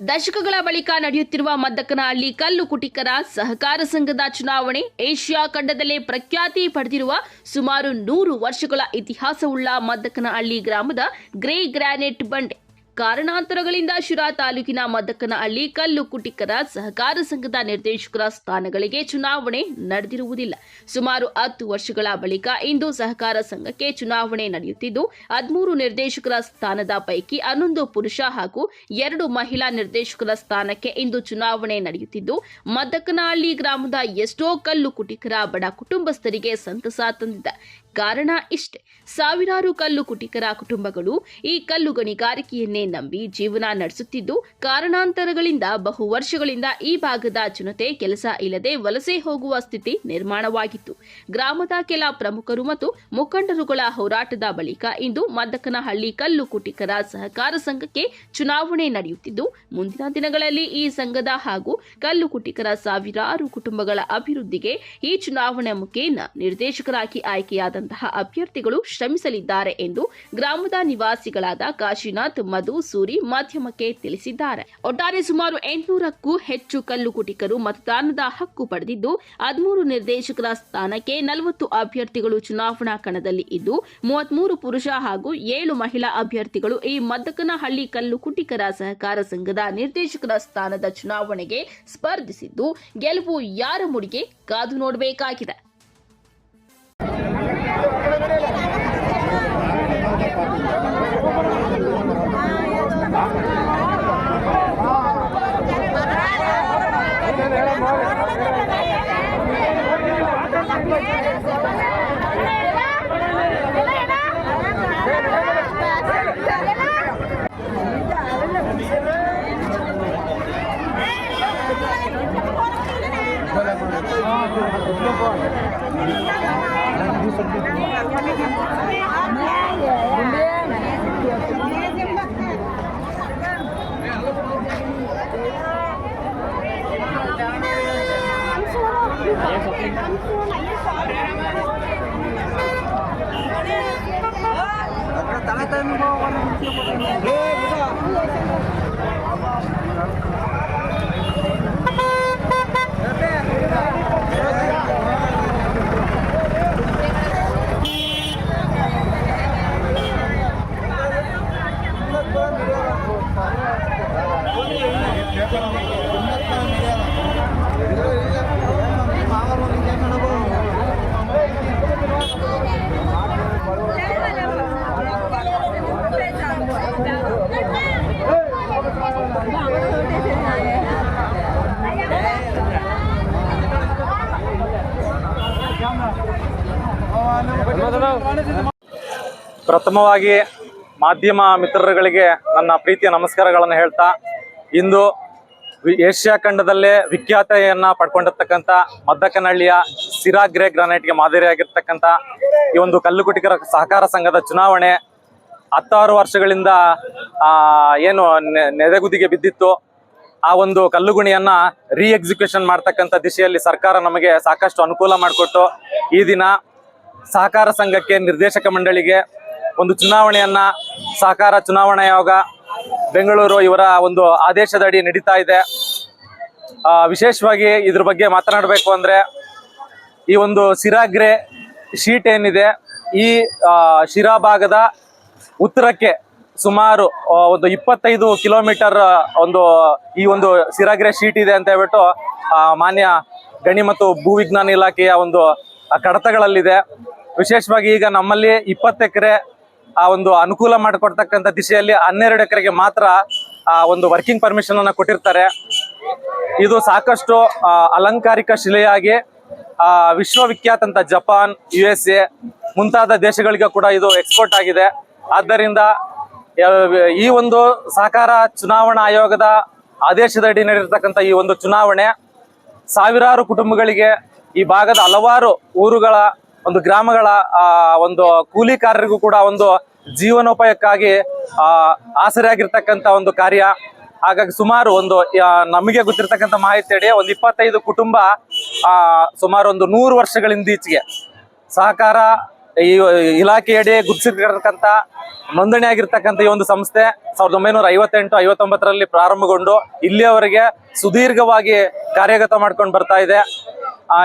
ದಶಕಗಳ ಬಳಿಕ ನಡೆಯುತ್ತಿರುವ ಮದ್ದಕನಹಳ್ಳಿ ಕಲ್ಲು ಕುಟಿಕರ ಸಹಕಾರ ಸಂಘದ ಚುನಾವಣೆ ಏಷ್ಯಾ ಖಂಡದಲ್ಲೇ ಪ್ರಖ್ಯಾತಿ ಪಡೆದಿರುವ ಸುಮಾರು ನೂರು ವರ್ಷಗಳ ಇತಿಹಾಸವುಳ್ಳ ಮದ್ದಕನಹಳ್ಳಿ ಗ್ರಾಮದ ಗ್ರೇ ಗ್ರಾನೈಟ್ ಬಂಡೆ ಕಾರಣಾಂತರಗಳಿಂದ ಶಿರಾ ತಾಲೂಕಿನ ಮದಕನಹಳ್ಳಿ ಕಲ್ಲು ಕುಟಿಕರ ಸಹಕಾರ ಸಂಘದ ನಿರ್ದೇಶಕರ ಸ್ಥಾನಗಳಿಗೆ ಚುನಾವಣೆ ನಡೆದಿರುವುದಿಲ್ಲ. ಸುಮಾರು ಹತ್ತು ವರ್ಷಗಳ ಬಳಿಕ ಇಂದು ಸಹಕಾರ ಸಂಘಕ್ಕೆ ಚುನಾವಣೆ ನಡೆಯುತ್ತಿದ್ದು, ಹದಿಮೂರು ನಿರ್ದೇಶಕರ ಸ್ಥಾನದ ಪೈಕಿ ಹನ್ನೊಂದು ಪುರುಷ ಹಾಗೂ ಎರಡು ಮಹಿಳಾ ನಿರ್ದೇಶಕರ ಸ್ಥಾನಕ್ಕೆ ಇಂದು ಚುನಾವಣೆ ನಡೆಯುತ್ತಿದ್ದು, ಮದಕನಹಳ್ಳಿ ಗ್ರಾಮದ ಎಷ್ಟೋ ಕಲ್ಲು ಕುಟಿಕರ ಬಡ ಕುಟುಂಬಸ್ಥರಿಗೆ ಸಂತಸ ತಂದಿದೆ ಕಾರಣ ಇಷ್ಟೇ. ಸಾವಿರಾರು ಕಲ್ಲು ಕುಟಿಕರ ಕುಟುಂಬಗಳು ಈ ಕಲ್ಲು ಗಣಿಗಾರಿಕೆಯನ್ನೇ ನಂಬಿ ಜೀವನ ನಡೆಸುತ್ತಿದ್ದು, ಕಾರಣಾಂತರಗಳಿಂದ ಬಹು ವರ್ಷಗಳಿಂದ ಈ ಭಾಗದ ಜನತೆ ಕೆಲಸ ಇಲ್ಲದೆ ವಲಸೆ ಹೋಗುವ ಸ್ಥಿತಿ ನಿರ್ಮಾಣವಾಗಿತ್ತು. ಗ್ರಾಮದ ಕೆಲ ಪ್ರಮುಖರು ಮತ್ತು ಮುಖಂಡರುಗಳ ಹೋರಾಟದ ಬಳಿಕ ಇಂದು ಮದ್ದಕನಹಳ್ಳಿ ಕಲ್ಲು ಕುಟಿಕರ ಸಹಕಾರ ಸಂಘಕ್ಕೆ ಚುನಾವಣೆ ನಡೆಯುತ್ತಿದ್ದು, ಮುಂದಿನ ದಿನಗಳಲ್ಲಿ ಈ ಸಂಘದ ಹಾಗೂ ಕಲ್ಲು ಕುಟಿಕರ ಸಾವಿರಾರು ಕುಟುಂಬಗಳ ಅಭಿವೃದ್ಧಿಗೆ ಈ ಚುನಾವಣೆ ಮುಖೇನ ನಿರ್ದೇಶಕರಾಗಿ ಆಯ್ಕೆಯಾದಂತಹ ಅಭ್ಯರ್ಥಿಗಳು ಶ್ರಮಿಸಲಿದ್ದಾರೆ ಎಂದು ಗ್ರಾಮದ ನಿವಾಸಿಗಳಾದ ಕಾಶಿನಾಥ್, ಮಧು ಸೂರಿ ಮಾಧ್ಯಮಕ್ಕೆ ತಿಳಿಸಿದ್ದಾರೆ. ಒಟ್ಟಾರೆ ಸುಮಾರು ಎಂಟುನೂರಕ್ಕೂ ಹೆಚ್ಚು ಕಲ್ಲು ಕುಟಿಕರು ಮತದಾನದ ಹಕ್ಕು ಪಡೆದಿದ್ದು, ಹದಿಮೂರು ನಿರ್ದೇಶಕರ ಸ್ಥಾನಕ್ಕೆ ನಲವತ್ತು ಅಭ್ಯರ್ಥಿಗಳು ಚುನಾವಣಾ ಕಣದಲ್ಲಿ ಇದ್ದು, ಮೂವತ್ಮೂರು ಪುರುಷ ಹಾಗೂ ಏಳು ಮಹಿಳಾ ಅಭ್ಯರ್ಥಿಗಳು ಈ ಮದ್ದಕನಹಳ್ಳಿ ಕಲ್ಲು ಕುಟಿಕರ ಸಹಕಾರ ಸಂಘದ ನಿರ್ದೇಶಕರ ಸ್ಥಾನದ ಚುನಾವಣೆಗೆ ಸ್ಪರ್ಧಿಸಿದ್ದು, ಗೆಲುವು ಯಾರ ಮುಡಿಗೆ ಕಾದು ನೋಡಬೇಕಾಗಿದೆ. I'm Sakitkan mo. ಪ್ರಥಮವಾಗಿ ಮಾಧ್ಯಮ ಮಿತ್ರರುಗಳಿಗೆ ನನ್ನ ಪ್ರೀತಿಯ ನಮಸ್ಕಾರಗಳನ್ನು ಹೇಳ್ತಾ, ಇಂದು ಏಷ್ಯಾ ಖಂಡದಲ್ಲೇ ವಿಖ್ಯಾತೆಯನ್ನು ಪಡ್ಕೊಂಡಿರ್ತಕ್ಕಂಥ ಮದ್ದಕನಹಳ್ಳಿಯ ಸಿರಾಗ್ರೆ ಗ್ರಾನೈಟ್ಗೆ ಮಾದರಿಯಾಗಿರ್ತಕ್ಕಂಥ ಈ ಒಂದು ಕಲ್ಲುಕುಟಿಕರ ಸಹಕಾರ ಸಂಘದ ಚುನಾವಣೆ ಹತ್ತಾರು ವರ್ಷಗಳಿಂದ ಏನು ನೆದೆಗುದಿಗೆ ಬಿದ್ದಿತ್ತು. ಆ ಒಂದು ಕಲ್ಲುಗುಣಿಯನ್ನ ರೀ ಎಕ್ಸಿಕ್ಯೂಷನ್ ಮಾಡ್ತಕ್ಕಂಥ ದಿಶೆಯಲ್ಲಿ ಸರ್ಕಾರ ನಮಗೆ ಸಾಕಷ್ಟು ಅನುಕೂಲ ಮಾಡಿಕೊಟ್ಟು, ಈ ದಿನ ಸಹಕಾರ ಸಂಘಕ್ಕೆ ನಿರ್ದೇಶಕ ಮಂಡಳಿಗೆ ಒಂದು ಚುನಾವಣೆಯನ್ನ ಸಹಕಾರ ಚುನಾವಣಾ ಆಯೋಗ ಬೆಂಗಳೂರು ಇವರ ಒಂದು ಆದೇಶದಡಿ ನಡೀತಾ ಇದೆ. ವಿಶೇಷವಾಗಿ ಇದ್ರ ಬಗ್ಗೆ ಮಾತನಾಡಬೇಕು ಅಂದ್ರೆ ಈ ಒಂದು ಸಿರಾಗ್ರೆ ಶೀಟ್ ಏನಿದೆ, ಈ ಶಿರಾ ಭಾಗದ ಉತ್ತರಕ್ಕೆ ಸುಮಾರು ಒಂದು ಇಪ್ಪತ್ತೈದು ಕಿಲೋಮೀಟರ್ ಒಂದು, ಈ ಒಂದು ಸಿರಾಗ್ರೆ ಶೀಟ್ ಇದೆ ಅಂತ ಹೇಳ್ಬಿಟ್ಟು ಮಾನ್ಯ ಗಣಿ ಮತ್ತು ಭೂವಿಜ್ಞಾನ ಇಲಾಖೆಯ ಒಂದು ಕಡತಗಳಲ್ಲಿದೆ. ವಿಶೇಷವಾಗಿ ಈಗ ನಮ್ಮಲ್ಲಿ ಇಪ್ಪತ್ತು ಎಕರೆ ಆ ಒಂದು ಅನುಕೂಲ ಮಾಡಿಕೊಡ್ತಕ್ಕಂಥ ದಿಶೆಯಲ್ಲಿ ಹನ್ನೆರಡು ಎಕರೆಗೆ ಮಾತ್ರ ಆ ಒಂದು ವರ್ಕಿಂಗ್ ಪರ್ಮಿಷನ್ ಅನ್ನ ಕೊಟ್ಟಿರ್ತಾರೆ. ಇದು ಸಾಕಷ್ಟು ಅಲಂಕಾರಿಕ ಶಿಲೆಯಾಗಿ ಆ, ವಿಶ್ವವಿಖ್ಯಾತ ಜಪಾನ್ ಯು ಎಸ್ ಎ ಮುಂತಾದ ದೇಶಗಳಿಗೆ ಕೂಡ ಇದು ಎಕ್ಸ್ಪೋರ್ಟ್ ಆಗಿದೆ. ಆದ್ದರಿಂದ ಈ ಒಂದು ಸಹಕಾರ ಚುನಾವಣಾ ಆಯೋಗದ ಆದೇಶದಡಿ ನಡೆದಿರ್ತಕ್ಕಂಥ ಈ ಒಂದು ಚುನಾವಣೆ ಸಾವಿರಾರು ಕುಟುಂಬಗಳಿಗೆ ಈ ಭಾಗದ ಹಲವಾರು ಊರುಗಳ ಒಂದು ಗ್ರಾಮಗಳ ಒಂದು ಒಂದು ಕೂಲಿಕಾರರಿಗೂ ಕೂಡ ಒಂದು ಜೀವನೋಪಾಯಕ್ಕಾಗಿ ಆ, ಆಸರೆಯಾಗಿರ್ತಕ್ಕಂತ ಒಂದು ಕಾರ್ಯ. ಹಾಗಾಗಿ ಸುಮಾರು ಒಂದು ನಮಗೆ ಗೊತ್ತಿರ್ತಕ್ಕಂಥ ಮಾಹಿತಿ ಅಡಿ ಒಂದು ಇಪ್ಪತ್ತೈದು ಕುಟುಂಬ ಆ, ಸುಮಾರು ಒಂದು ನೂರು ವರ್ಷಗಳಿಂದ ಈಚೆಗೆ ಸಹಕಾರ ಈ ಇಲಾಖೆಯಡಿ ಗುರುತಿಸಿರ್ತಕ್ಕಂಥ ನೋಂದಣಿ ಆಗಿರ್ತಕ್ಕಂಥ ಈ ಒಂದು ಸಂಸ್ಥೆ ಸಾವಿರದ ಒಂಬೈನೂರ ಐವತ್ತೆಂಟು ಐವತ್ತೊಂಬತ್ತರಲ್ಲಿ ಪ್ರಾರಂಭಗೊಂಡು ಇಲ್ಲಿಯವರೆಗೆ ಸುದೀರ್ಘವಾಗಿ ಕಾರ್ಯಗತ ಮಾಡ್ಕೊಂಡು ಬರ್ತಾ ಇದೆ.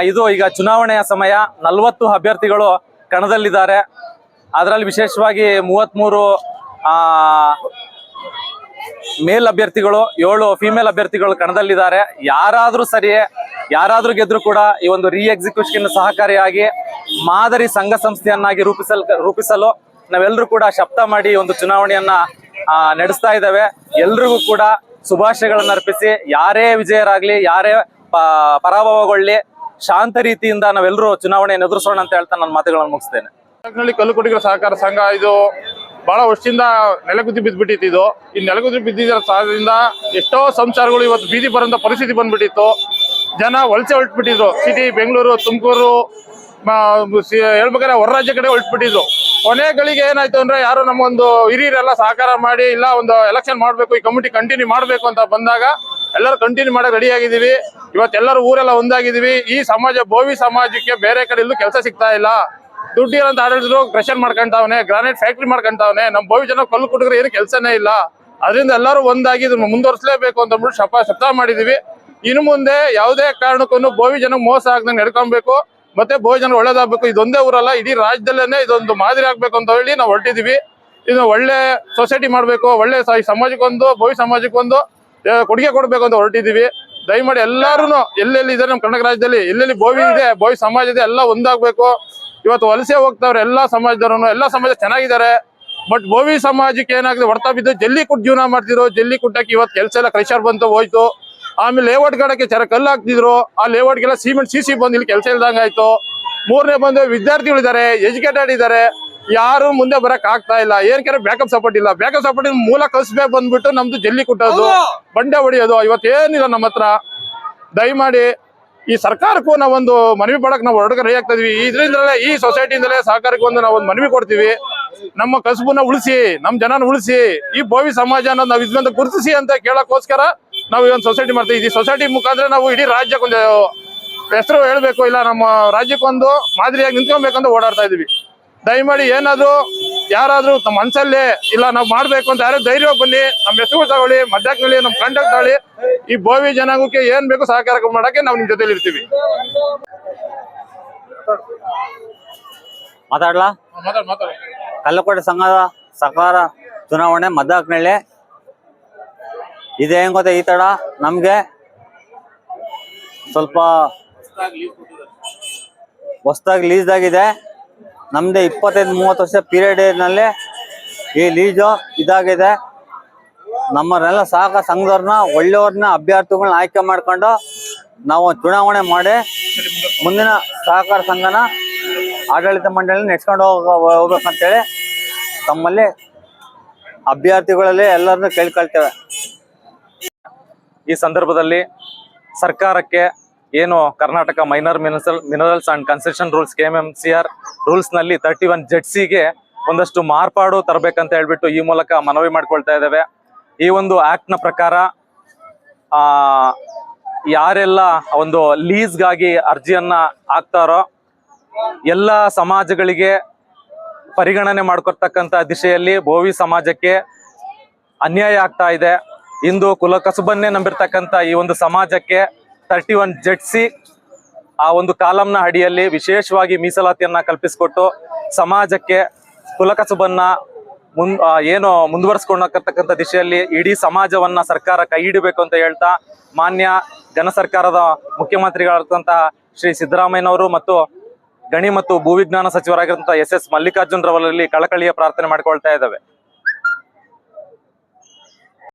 ಇದು ಈಗ ಚುನಾವಣೆಯ ಸಮಯ. ನಲವತ್ತು ಅಭ್ಯರ್ಥಿಗಳು ಕಣದಲ್ಲಿದ್ದಾರೆ. ಅದರಲ್ಲಿ ವಿಶೇಷವಾಗಿ ಮೂವತ್ತ್ಮೂರು ಮೇಲ್ ಅಭ್ಯರ್ಥಿಗಳು, ಏಳು ಫಿಮೇಲ್ ಅಭ್ಯರ್ಥಿಗಳು ಕಣದಲ್ಲಿದ್ದಾರೆ. ಯಾರಾದರೂ ಸರಿಯೇ, ಯಾರಾದರೂ ಗೆದ್ರು ಕೂಡ ಈ ಒಂದು ರೀ ಎಕ್ಸಿಕ್ಯೂಷನ್ ಸಹಕಾರಿಯಾಗಿ ಮಾದರಿ ಸಂಘ ಸಂಸ್ಥೆಯನ್ನಾಗಿ ರೂಪಿಸಲ್, ರೂಪಿಸಲು ನಾವೆಲ್ಲರೂ ಕೂಡ ಶಬ್ದ ಮಾಡಿ ಒಂದು ಚುನಾವಣೆಯನ್ನ ನಡೆಸ್ತಾ ಇದ್ದಾವೆ. ಎಲ್ರಿಗೂ ಕೂಡ ಶುಭಾಶಯಗಳನ್ನು ಅರ್ಪಿಸಿ. ಯಾರೇ ವಿಜಯರಾಗ್ಲಿ, ಯಾರೇ ಪರಾಭವಗೊಳ್ಳಿ ಶಾಂತ ರೀತಿಯಿಂದ ನಾವೆಲ್ಲರೂ ಚುನಾವಣೆಯನ್ನು ಎದುರಿಸೋಣ ಅಂತ ಹೇಳ್ತಾ ನನ್ನ ಮಾತುಗಳನ್ನು ಮುಗಿಸ್ತೇನೆ. ಕಲ್ಲು ಕಲ್ಲುಕುಟಿಗರ ಸಹಕಾರ ಸಂಘ ಇದು ಬಹಳ ವರ್ಷದಿಂದ ನೆಲಗುದ್ದಿ ಬಿದ್ದ್ಬಿಟ್ಟಿತ್ತು ಇದು. ಈ ನೆಲಗುದ್ದಿ ಬಿದ್ದಿದ್ರ ಸಾಧದಿಂದ ಎಷ್ಟೋ ಸಂಸಾರಗಳು ಇವತ್ತು ಬೀದಿ ಬರೋಂಥ ಪರಿಸ್ಥಿತಿ ಬಂದ್ಬಿಟ್ಟಿತ್ತು. ಜನ ವಲಸೆ ಹೊರಟ್ಬಿಟ್ಟಿದ್ರು. ಸಿಟಿ ಬೆಂಗಳೂರು, ತುಮಕೂರು ಹೇಳ್ಬೇಕಾದ್ರೆ ಹೊರ ರಾಜ್ಯ ಕಡೆ ಹೊರಟ್ಬಿಟ್ಟಿದ್ರು. ಕೊನೆಗಳಿಗೆ ಏನಾಯ್ತು ಅಂದ್ರೆ ಯಾರು ನಮ್ಮೊಂದು ಹಿರಿಯರೆಲ್ಲ ಸಹಕಾರ ಮಾಡಿ ಇಲ್ಲ ಒಂದು ಎಲೆಕ್ಷನ್ ಮಾಡ್ಬೇಕು, ಈ ಕಮಿಟಿ ಕಂಟಿನ್ಯೂ ಮಾಡ್ಬೇಕು ಅಂತ ಬಂದಾಗ ಎಲ್ಲರೂ ಕಂಟಿನ್ಯೂ ಮಾಡಕ್ ರೆಡಿ ಆಗಿದೀವಿ ಇವತ್ತೆಲ್ಲರೂ ಊರೆಲ್ಲ ಒಂದಾಗಿದೀವಿ ಈ ಸಮಾಜ, ಭೋವಿ ಸಮಾಜಕ್ಕೆ ಬೇರೆ ಕಡೆ ಇಲ್ಲೂ ಕೆಲಸ ಸಿಗ್ತಾ ಇಲ್ಲ. ದುಡ್ಡು ಅಂತ ಆಡಳಿತರು ಕ್ರೆಷರ್ ಮಾಡ್ಕೊಂತಾವನೆ ಗ್ರಾನೈಟ್ ಫ್ಯಾಕ್ಟ್ರಿ ಮಾಡ್ಕೊಂತಾವನೆ. ನಮ್ಮ ಭೋವಿ ಜನ ಕಲ್ಲು ಕುಟುಗ್ರೆ ಏನು ಕೆಲಸನೇ ಇಲ್ಲ. ಅದರಿಂದ ಎಲ್ಲರೂ ಒಂದಾಗಿ ಇದನ್ನ ಮುಂದುವರಿಸಲೇಬೇಕು ಅಂತ ಅಂದ್ಬಿಟ್ಟು ಶಪ ಶಬ್ದ ಮಾಡಿದೀವಿ ಇನ್ನು ಮುಂದೆ ಯಾವುದೇ ಕಾರಣಕ್ಕೂ ಭೋವಿ ಜನ ಮೋಸ ಆಗ್ದಂಗೆ ನಡ್ಕೊಬೇಕು. ಮತ್ತೆ ಭೋವಿ ಜನ ಒಳ್ಳೇದಾಗಬೇಕು. ಇದೊಂದೇ ಊರಲ್ಲ, ಇಡೀ ರಾಜ್ಯದಲ್ಲೇ ಇದೊಂದು ಮಾದರಿ ಆಗ್ಬೇಕು ಅಂತ ಹೇಳಿ ನಾವು ಹೊರಟಿದೀವಿ ಇದು ಒಳ್ಳೆ ಸೊಸೈಟಿ ಮಾಡಬೇಕು. ಒಳ್ಳೆ ಸಮಾಜಕ್ಕೊಂದು ಬೋವಿ ಸಮಾಜಕ್ಕೊಂದು ಕೊಡುಗೆ ಕೊಡ್ಬೇಕು ಅಂತ ಹೊರಟಿದೀವಿ ದಯಮಾಡಿ ಎಲ್ಲಾರು ಎಲ್ಲೆಲ್ಲಿ ಇದೆ ನಮ್ಮ ಕರ್ನಾಟಕ ರಾಜ್ಯದಲ್ಲಿ ಎಲ್ಲೆಲ್ಲಿ ಬೋವಿ ಇದೆ ಬೋವಿ ಸಮಾಜ ಇದೆ ಎಲ್ಲ ಒಂದಾಗ್ಬೇಕು. ಇವತ್ತು ವಲಸೆ ಹೋಗ್ತಾವ್ರೆ ಎಲ್ಲಾ ಸಮಾಜದವರು ಎಲ್ಲಾ ಸಮಾಜ ಚೆನ್ನಾಗಿದ್ದಾರೆ. ಬಟ್ ಬೋವಿ ಸಮಾಜಕ್ಕೆ ಏನಾಗಿದೆ ಹೊಡ್ತಾ ಬಿದ್ದು ಜಲ್ಲಿ ಕುಟ್ ಜೀವನ ಮಾಡ್ತಿದ್ರು ಜಲ್ಲಿ ಕುಟ್ಟಕ್ಕೆ ಇವತ್ತು ಕೆಲಸ ಎಲ್ಲ ಕ್ರೆಷರ್ ಬಂತು ಹೋಯ್ತು. ಆಮೇಲೆ ಲೇಔಟ್ ಗಾಡಕ್ಕೆ ಚರ ಕಲ್ಲು ಹಾಕ್ತಿದ್ರು. ಆ ಲೇಔಟ್ಗೆಲ್ಲ ಸಿಮೆಂಟ್ ಸಿ ಸಿ ಬಂದು ಇಲ್ಲಿ ಕೆಲಸ ಇಲ್ದಂಗೆ ಆಯ್ತು ಮೂರನೇ ಬಂದು ವಿದ್ಯಾರ್ಥಿಗಳಿದ್ದಾರೆ ಎಜುಕೇಟೆಡ್ ಇದ್ದಾರೆ. ಯಾರು ಮುಂದೆ ಬರಕ್ ಆಗ್ತಾ ಇಲ್ಲ. ಏನಕ್ಕೆ ಬ್ಯಾಕಪ್ ಸಪೋರ್ಟ್ ಇಲ್ಲ. ಬ್ಯಾಕಪ್ ಸಪೋರ್ಟ್ ಮೂಲ ಕಲ್ಸ್ಬೇಕು ಬಂದ್ಬಿಟ್ಟು ನಮ್ದು ಜಲ್ಲಿ ಕುಟ್ಟೋದು ಬಂಡೆ ಹೊಡಿಯೋದು ಇವತ್ತೇನಿಲ್ಲ ನಮ್ಮ ಹತ್ರ. ದಯಮಾಡಿ ಈ ಸರ್ಕಾರಕ್ಕೂ ನಾವೊಂದು ಮನವಿ ಪಡಕ್ ನಾವು ಹೊರಡಕ ರೆಡಿ ಆಗ್ತಾ ಇದೀವಿ. ಇದರಿಂದಲೇ ಈ ಸೊಸೈಟಿಯಿಂದಲೇ ಸಹಕಾರಕ್ಕೆ ಒಂದು ನಾವು ಒಂದು ಮನವಿ ಕೊಡ್ತೀವಿ. ನಮ್ಮ ಕಸುಬನ್ನ ಉಳಿಸಿ ನಮ್ಮ ಜನನ ಉಳಿಸಿ ಈ ಭವಿ ಸಮಾಜ ಅನ್ನೋದು ನಾವು ಇದ್ರಿಂದ ಗುರುತಿಸಿ ಅಂತ ಕೇಳಕ್ಕೋಸ್ಕರ ನಾವು ಈ ಒಂದು ಸೊಸೈಟಿ ಮಾಡ್ತೀವಿ. ಈ ಸೊಸೈಟಿ ಮುಖಾಂತರ ನಾವು ಇಡೀ ರಾಜ್ಯಕ್ಕೊಂದು ಹೆಸರು ಹೇಳ್ಬೇಕು ಇಲ್ಲ ನಮ್ಮ ರಾಜ್ಯಕ್ಕೊಂದು ಮಾದರಿಯಾಗಿ ನಿಂತ್ಕೊಬೇಕಂತ ಓಡಾಡ್ತಾ ಇದೀವಿ. ದಯಮಾಡಿ ಏನಾದ್ರು ಯಾರಾದ್ರೂ ತಮ್ಮ ಮನ್ಸಲ್ಲಿ ಇಲ್ಲ ನಾವು ಮಾಡ್ಬೇಕು ಅಂತ ಯಾರು ಧೈರ್ಯ ಬನ್ನಿ. ನಮ್ಮ ಹೆಸರು ತಗೊಳ್ಳಿ ಮಧ್ಯಾಹ್ನದಲ್ಲಿ ನಮ್ಮ ಕಂಡಕ್ ತಗೊಳ್ಳಿ ಈ ಬೋವಿ ಜನಾಂಗಕ್ಕೆ ಏನ್ ಬೇಕು ಸಹಕಾರ ಮಾಡಕ್ಕೆ ನಾವು ನಿಮ್ ಜೊತೆಲಿ ಇರ್ತೀವಿ. ಮಾತಾಡ್ಲಾ? ಮಾತಾಡ್ ಮಾತಾಡ ಕಲ್ಲಕೋಟೆ ಸಂಘದ ಸಹಕಾರ ಚುನಾವಣೆ ಮದ್ದಾಕ್ನಳ್ಳಿ ಇದೇನ್ ಗೊತ್ತಾ ಈ ತಡ? ನಮ್ಗೆ ಸ್ವಲ್ಪ ಹೊಸ್ತಾಗಿ ಲೀಸ್ ಆಗಿದೆ. ನಮ್ದು ಇಪ್ಪತ್ತೈದು, ಮೂವತ್ತು ವರ್ಷ ಪೀರಿಯಡ್ನಲ್ಲಿ ಈ ಲೀಜು ಇದಾಗಿದೆ. ನಮ್ಮನ್ನೆಲ್ಲ ಸಹಕಾರ ಸಂಘದವ್ರನ್ನ, ಒಳ್ಳೆಯವ್ರನ್ನ ಅಭ್ಯರ್ಥಿಗಳನ್ನ ಆಯ್ಕೆ ಮಾಡ್ಕೊಂಡು ನಾವು ಚುನಾವಣೆ ಮಾಡಿ ಮುಂದಿನ ಸಹಕಾರ ಸಂಘನ ಆಡಳಿತ ಮಂಡಳಿ ನೆಡ್ಸ್ಕೊಂಡು ಹೋಗ, ಹೋಗ್ಬೇಕಂತೇಳಿ ತಮ್ಮಲ್ಲಿ ಅಭ್ಯರ್ಥಿಗಳಲ್ಲಿ ಎಲ್ಲರನ್ನೂ ಕೇಳ್ಕೊಳ್ತೇವೆ. ಈ ಸಂದರ್ಭದಲ್ಲಿ ಸರ್ಕಾರಕ್ಕೆ ಏನು Karnataka minor mineral minerals and concession rules K M M C R ರೂಲ್ಸ್ನಲ್ಲಿ thirty one ಜೆಡ್ಸಿಗೆ ಒಂದಷ್ಟು ಮಾರ್ಪಾಡು ತರಬೇಕಂತ ಹೇಳ್ಬಿಟ್ಟು ಈ ಮೂಲಕ ಮನವಿ ಮಾಡ್ಕೊಳ್ತಾ ಇದ್ದೇವೆ. ಈ ಒಂದು ಆಕ್ಟ್ನ ಪ್ರಕಾರ, ಆ, ಯಾರೆಲ್ಲ ಒಂದು ಲೀಸ್ಗಾಗಿ ಅರ್ಜಿಯನ್ನ ಹಾಕ್ತಾರೋ ಎಲ್ಲ ಸಮಾಜಗಳಿಗೆ ಪರಿಗಣನೆ ಮಾಡ್ಕೊತಕ್ಕಂಥ ದಿಶೆಯಲ್ಲಿ ಭೋವಿ ಸಮಾಜಕ್ಕೆ ಅನ್ಯಾಯ ಆಗ್ತಾ ಇದೆ. ಇಂದು ಕುಲಕಸುಬನ್ನೇ ನಂಬಿರ್ತಕ್ಕಂಥ ಈ ಒಂದು ಸಮಾಜಕ್ಕೆ ತರ್ಟಿ ಒನ್ ಜಡ್ಸಿ ಆ ಒಂದು ಕಾಲಂನ ಅಡಿಯಲ್ಲಿ ವಿಶೇಷವಾಗಿ ಮೀಸಲಾತಿಯನ್ನ ಕಲ್ಪಿಸಿಕೊಟ್ಟು ಸಮಾಜಕ್ಕೆ ಕುಲಕಸುಬನ್ನ ಮುನ್ ಏನು ಮುಂದುವರಿಸ್ಕೊಂಡಕ್ಕಂಥ ದಿಶೆಯಲ್ಲಿ ಇಡೀ ಸಮಾಜವನ್ನ ಸರ್ಕಾರ ಕೈ ಹಿಡಿಬೇಕು ಅಂತ ಹೇಳ್ತಾ ಮಾನ್ಯ ಘನ ಸರ್ಕಾರದ ಮುಖ್ಯಮಂತ್ರಿಗಳಾದಂತಹ ಶ್ರೀ ಸಿದ್ದರಾಮಯ್ಯನವರು ಮತ್ತು ಗಣಿ ಮತ್ತು ಭೂವಿಜ್ಞಾನ ಸಚಿವರಾಗಿರುವಂತಹ ಎಸ್ ಎಸ್ ಮಲ್ಲಿಕಾರ್ಜುನ್ ರವರಲ್ಲಿ ಕಳಕಳಿಯ ಪ್ರಾರ್ಥನೆ ಮಾಡ್ಕೊಳ್ತಾ ಇದ್ದಾವೆ.